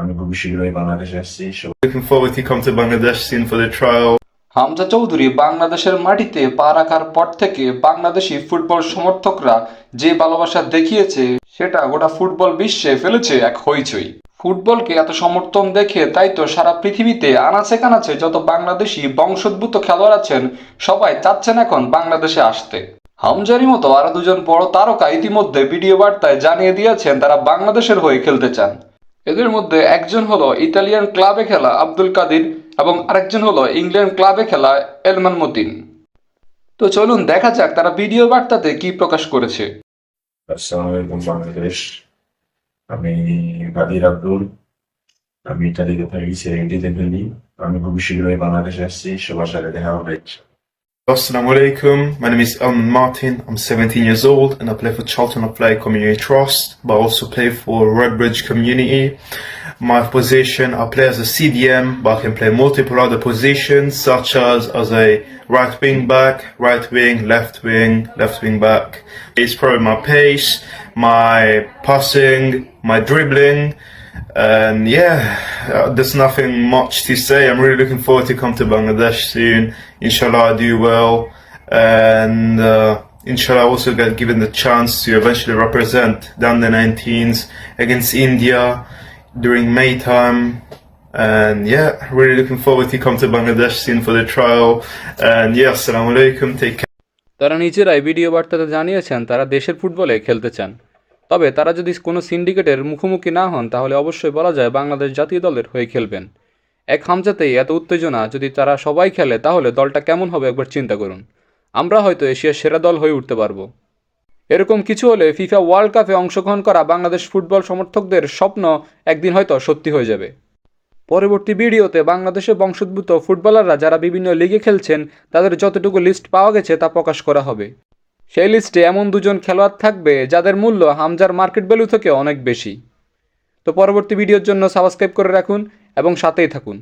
আমি খুবই শীঘ্রই বাংলাদেশে আসছি সবাই Looking forward to come to Bangladesh soon for the trial. Hamza Chowdhury বাংলাদেশের মাটিতে পা রাখার পর থেকে বাংলাদেশি ফুটবল সমর্থকরা যে ভালোবাসা দেখিয়েছে সেটা গোটা ফুটবল বিশ্বে ফেলেছে এক হইচই। ফুটবলকে এত সমর্থন দেখে তাই তো সারা পৃথিবীতে আনাচে কানাচে যত বাংলাদেশি বংশোদ্ভূত খেলোয়াড় আছেন সবাই চাচ্ছেন এখন বাংলাদেশে আসতে। হামজারি মতো আরও দুজন বড় তারকা ইতিমধ্যে ভিডিও বার্তায় জানিয়ে দিয়েছেন তারা বাংলাদেশের হয়ে খেলতে চান। এদের মধ্যে একজন হলো ইতালিয়ান ক্লাবে খেলা আব্দুল কাদির এবং আরেকজন হলো ইংল্যান্ড ক্লাবে খেলা এলমান মতিন। তো চলুন দেখা যাক তারা ভিডিও বার্তাতে কি প্রকাশ করেছে। বাংলাদেশ। আমি কাদির আব্দুল। আমি ইটালিতে থাকি সেরেন্টিতে খেলি আমি খুবই শীঘ্রই বাংলাদেশে আসছি। সবার সাথে দেখা হবে Assalamu alaikum. My name is Elman Martin. I'm 17 years old and I play for Charlton Play Community Trust, but I also play for Redbridge Community. My position, I play as a CDM, but I can play multiple other positions such as as a right wing back, right wing, left wing, left wing back. It's probably my pace, my passing, my dribbling, and yeah, uh, there's nothing much to say. I'm really looking forward to come to Bangladesh soon. Inshallah, I do well, and uh, inshallah, I also get given the chance to eventually represent the under 19s against India during May time. And yeah, really looking forward to come to Bangladesh soon for the trial. And yeah, assalamu alaikum. Take care. তারা নিজেরাই video বার্তাতে জানিয়েছেন তারা দেশের ফুটবলে খেলতে চান তবে তারা যদি কোনো সিন্ডিকেটের মুখোমুখি না হন, তাহলে অবশ্যই বলা যায় বাংলাদেশ জাতীয় দলের হয়ে খেলবেন। এক হামজাতেই এত উত্তেজনা যদি তারা সবাই খেলে, তাহলে দলটা কেমন হবে একবার চিন্তা করুন। আমরা হয়তো এশিয়ার সেরা দল হয়ে উঠতে পারব। এরকম কিছু হলে ফিফা ওয়ার্ল্ড কাপে অংশগ্রহণ করা বাংলাদেশ ফুটবল সমর্থকদের স্বপ্ন একদিন হয়তো সত্যি হয়ে যাবে। পরবর্তী ভিডিওতে বাংলাদেশে বংশোদ্ভূত ফুটবলাররা যারা বিভিন্ন লিগে খেলছেন, তাদের যতটুকু লিস্ট পাওয়া গেছে তা প্রকাশ করা হবে। সেই লিস্টে এমন দুজন খেলোয়াড় থাকবে যাদের মূল্য হামজার মার্কেট ভ্যালু থেকে অনেক বেশি। তো পরবর্তী ভিডিওর জন্য সাবস্ক্রাইব করে রাখুন এবং সাথেই থাকুন।